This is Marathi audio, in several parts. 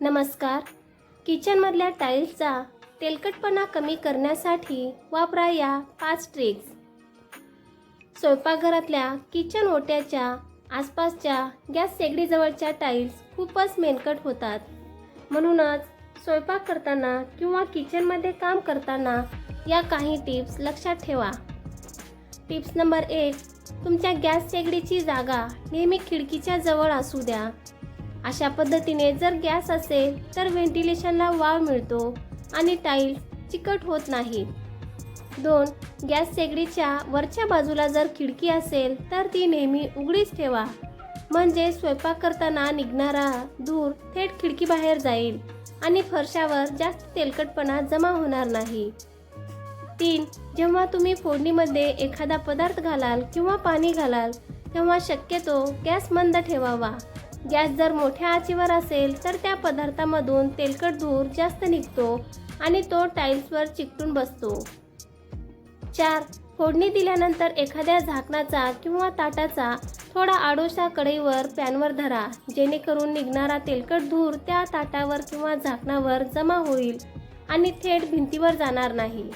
नमस्कार. किचनमधल्या टाईल्सचा तेलकटपणा कमी करण्यासाठी वापरा या पाच ट्रिक्स स्वयंपाकघरातल्या किचन ओट्याच्या आसपासच्या गॅस शेगडीजवळच्या टाईल्स खूपच मेनकट होतात. म्हणूनच स्वयंपाक करताना किंवा किचनमध्ये काम करताना या काही टिप्स लक्षात ठेवा. टिप्स नंबर एक तुमच्या गॅस शेगडीची जागा नेहमी खिडकीच्या जवळ असू द्या. अशा पद्धतीने जर गॅस असेल तर व्हेंटिलेशनला वाव मिळतो आणि टाईल चिकट होत नाही. दोन गॅस शेगडीच्या वरच्या बाजूला जर खिडकी असेल तर ती नेहमी उघडीच ठेवा. म्हणजे स्वयंपाक करताना निघणारा धूर थेट खिडकीबाहेर जाईल आणि फरशावर जास्त तेलकटपणा जमा होणार नाही. तीन जेव्हा तुम्ही फोडणीमध्ये एखादा पदार्थ घालाल किंवा पाणी घालाल तेव्हा शक्यतो गॅस मंद ठेवावा. गॅस जर मोठ्या आचेवर असेल तर त्या पदार्थामधून तेलकट धूर जास्त निघतो आणि तो टाईल्सवर चिकटून बसतो. चार फोडणी दिल्यानंतर एखाद्या झाकणाचा किंवा ताटाचा थोडा आडोशा कढईवर पॅनवर धरा जेणेकरून निघणारा तेलकट धूर त्या ताटावर किंवा झाकणावर जमा होईल आणि थेट भिंतीवर जाणार नाही.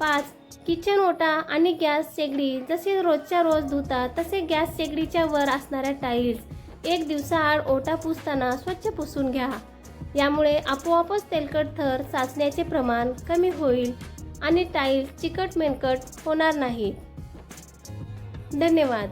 पाच किचन ओटा आणि गॅस शेगडी जसे रोजच्या रोज धुता तसे गॅस शेगडीच्या वर असणाऱ्या टाईल्स एक दिवसाआड ओटा पुसताना स्वच्छ पुसून घ्या. यामुळे आपोआपच तेलकट थर साचण्याचे प्रमाण कमी होईल आणि टाईल चिकट मेनकट होणार नाही. धन्यवाद.